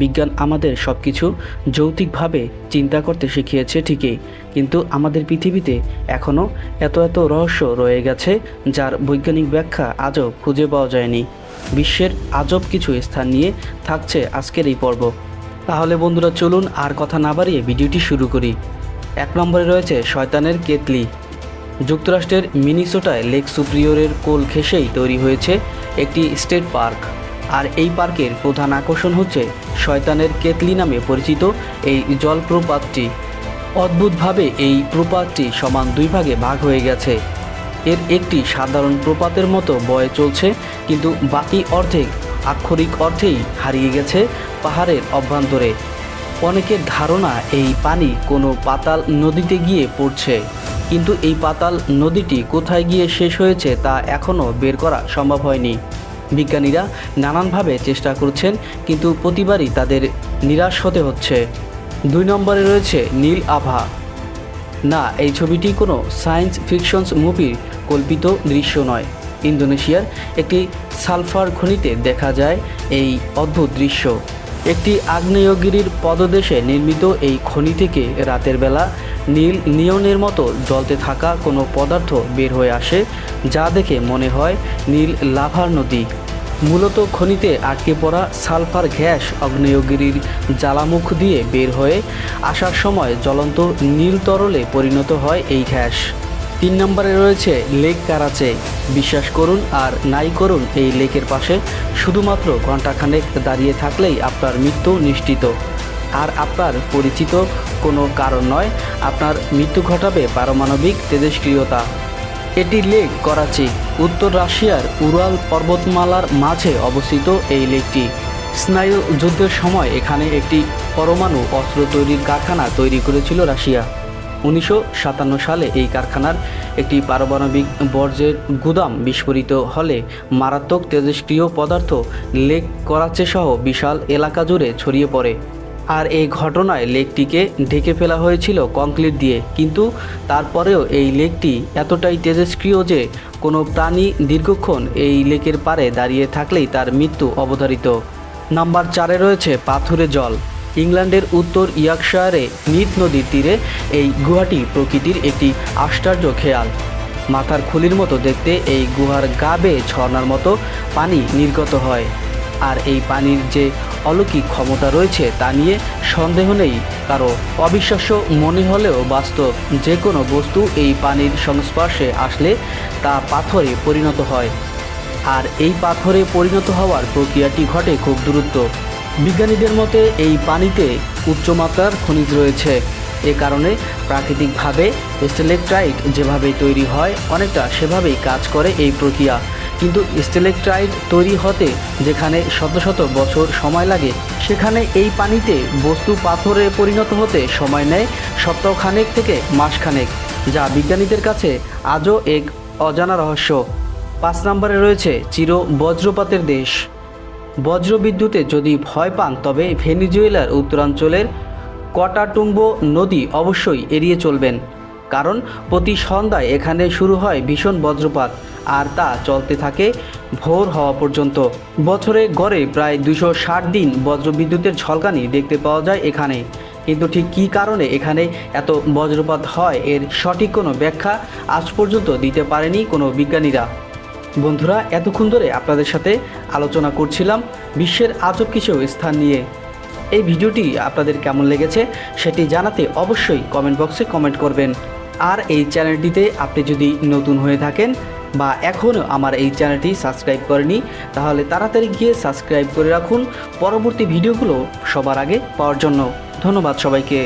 বিজ্ঞান আমাদের সব কিছু যৌতিকভাবে চিন্তা করতে শিখিয়েছে ঠিকই, কিন্তু আমাদের পৃথিবীতে এখনও এত এত রহস্য রয়ে গেছে যার বৈজ্ঞানিক ব্যাখ্যা আজও খুঁজে পাওয়া যায়নি। বিশ্বের আজব কিছু স্থান নিয়ে থাকছে আজকের এই পর্ব। তাহলে বন্ধুরা চলুন আর কথা না বাড়িয়ে ভিডিওটি শুরু করি। এক নম্বরে রয়েছে শয়তানের কেতলি। যুক্তরাষ্ট্রের মিনিসোটায় লেক সুপ্রিয়রের কোল ঘেঁষেই তৈরি হয়েছে একটি স্টেট পার্ক। আর এই পার্কের প্রধান আকর্ষণ হচ্ছে শয়তানের কেতলি নামে পরিচিত এই জলপ্রপাতটি। অদ্ভুতভাবে এই প্রপাতটি সমান দুই ভাগে ভাগ হয়ে গেছে। এর একটি সাধারণ প্রপাতের মতো বয়ে চলছে, কিন্তু বাকি অর্ধেক আক্ষরিক অর্থেই হারিয়ে গেছে পাহাড়ের অভ্যন্তরে। অনেকের ধারণা এই পানি কোনো পাতাল নদীতে গিয়ে পড়ছে, কিন্তু এই পাতাল নদীটি কোথায় গিয়ে শেষ হয়েছে তা এখনও বের করা সম্ভব হয়নি। বিজ্ঞানীরা নানানভাবে চেষ্টা করছেন, কিন্তু প্রতিবারই তাদের নিরাশ হতে হচ্ছে। দুই নম্বরে রয়েছে নীল আভা। না, এই ছবিটি কোনো সায়েন্স ফিকশনস মুভির কল্পিত দৃশ্য নয়। ইন্দোনেশিয়ার একটি সালফার খনিতে দেখা যায় এই অদ্ভুত দৃশ্য। একটি আগ্নেয়গিরির পদদেশে নির্মিত এই খনি থেকে রাতের বেলা নীল নিয়নের মতো জ্বলতে থাকা কোনো পদার্থ বের হয়ে আসে, যা দেখে মনে হয় নীল লাভার নদী। মূলত খনিতে আটকে পড়া সালফার গ্যাস আগ্নেয়গিরির জ্বালামুখ দিয়ে বের হয়ে আসার সময় জ্বলন্ত নীল তরলে পরিণত হয় এই গ্যাস। তিন নম্বরে রয়েছে লেক কারাচে। বিশ্বাস করুন আর নাই করুন, এই লেকের পাশে শুধুমাত্র ঘণ্টাখানেক দাঁড়িয়ে থাকলেই আপনার মৃত্যু নিশ্চিত। আর আপনার পরিচিত কোনো কারণ নয়, আপনার মৃত্যু ঘটাবে পারমাণবিক তেজস্ক্রিয়তা এটি লেক করাচি, উত্তর রাশিয়ার উরাল পর্বতমালার মাঝে অবস্থিত এই লেকটি। স্নায়ু যুদ্ধের সময় এখানে একটি পরমাণু অস্ত্র তৈরির কারখানা তৈরি করেছিল রাশিয়া। উনিশশো সাতান্ন সালে এই কারখানার একটি পারমাণবিক বর্জ্যের গুদাম বিস্ফোরিত হলে মারাত্মক তেজস্ক্রিয় পদার্থ লেক করাচে সহ বিশাল এলাকা জুড়ে ছড়িয়ে পড়ে। আর এই ঘটনায় লেকটিকে ঢেকে ফেলা হয়েছিল কংক্রিট দিয়ে। কিন্তু তারপরেও এই লেকটি এতটাই তেজস্ক্রিয় যে কোনো প্রাণী দীর্ঘক্ষণ এই লেকের পারে দাঁড়িয়ে থাকলেই তার মৃত্যু অবধারিত। নাম্বার চারে রয়েছে পাথুরে জল। ইংল্যান্ডের উত্তর ইয়র্কশায়ারে নিত নদীর তীরে এই গুহাটি প্রকৃতির একটি আশ্চর্য খেয়াল। মাথার খুলির মতো দেখতে এই গুহার গা বেয়ে ঝর্নার মতো পানি নির্গত হয়। আর এই পানির যে অলৌকিক ক্ষমতা রয়েছে তা নিয়ে সন্দেহ নেই। কারও অবিশ্বাস্য মনে হলেও বাস্তব যে কোনো বস্তু এই পানির সংস্পর্শে আসলে তা পাথরে পরিণত হয়। আর এই পাথরে পরিণত হওয়ার প্রক্রিয়াটি ঘটে খুব দ্রুত। বিজ্ঞানীদের মতে এই পানিতে উচ্চমাত্রার খনিজ রয়েছে। এ কারণে প্রাকৃতিকভাবে স্টেলেকট্রাইট যেভাবে তৈরি হয়, অনেকটা সেভাবেই কাজ করে এই প্রক্রিয়া। কিন্তু স্টেলেকট্রাইট তৈরি হতে যেখানে শত শত বছর সময় লাগে, সেখানে এই পানিতে বস্তু পাথরে পরিণত হতে সময় নেয় সপ্তাহখানেক থেকে মাসখানেক, যা বিজ্ঞানীদের কাছে আজও এক অজানা রহস্য। পাঁচ নম্বরে রয়েছে চির বজ্রপাতের দেশ। বজ্রবিদ্যুতে যদি ভয় পান, তবে ভেনিজুয়েলার উত্তরাঞ্চলের কটাটুম্বো নদী অবশ্যই এড়িয়ে চলবেন, কারণ প্রতি সন্ধ্যায় এখানে শুরু হয় ভীষণ বজ্রপাত। আর তা চলতে থাকে ভোর হওয়া পর্যন্ত। বছরে গড়ে প্রায় দুশো দিন বজ্রবিদ্যুতের ঝলকানি দেখতে পাওয়া যায় এখানে। কিন্তু ঠিক কী কারণে এখানে এত বজ্রপাত হয় এর সঠিক কোনো ব্যাখ্যা আজ পর্যন্ত দিতে পারেনি কোনো বিজ্ঞানীরা। বন্ধুরা, এতক্ষণ ধরে আপনাদের সাথে আলোচনা করছিলাম বিশ্বের আজব কিছু স্থান নিয়ে। এই ভিডিওটি আপনাদের কেমন লেগেছে সেটি জানাতে অবশ্যই কমেন্ট বক্সে কমেন্ট করবেন। আর এই চ্যানেলটিতে আপনি যদি নতুন হয়ে থাকেন বা এখনও আমার এই চ্যানেলটি সাবস্ক্রাইব করেনি, তাহলে তাড়াতাড়ি গিয়ে সাবস্ক্রাইব করে রাখুন। পরবর্তী ভিডিওগুলো সবার আগে পাওয়ার জন্য ধন্যবাদ সবাইকে।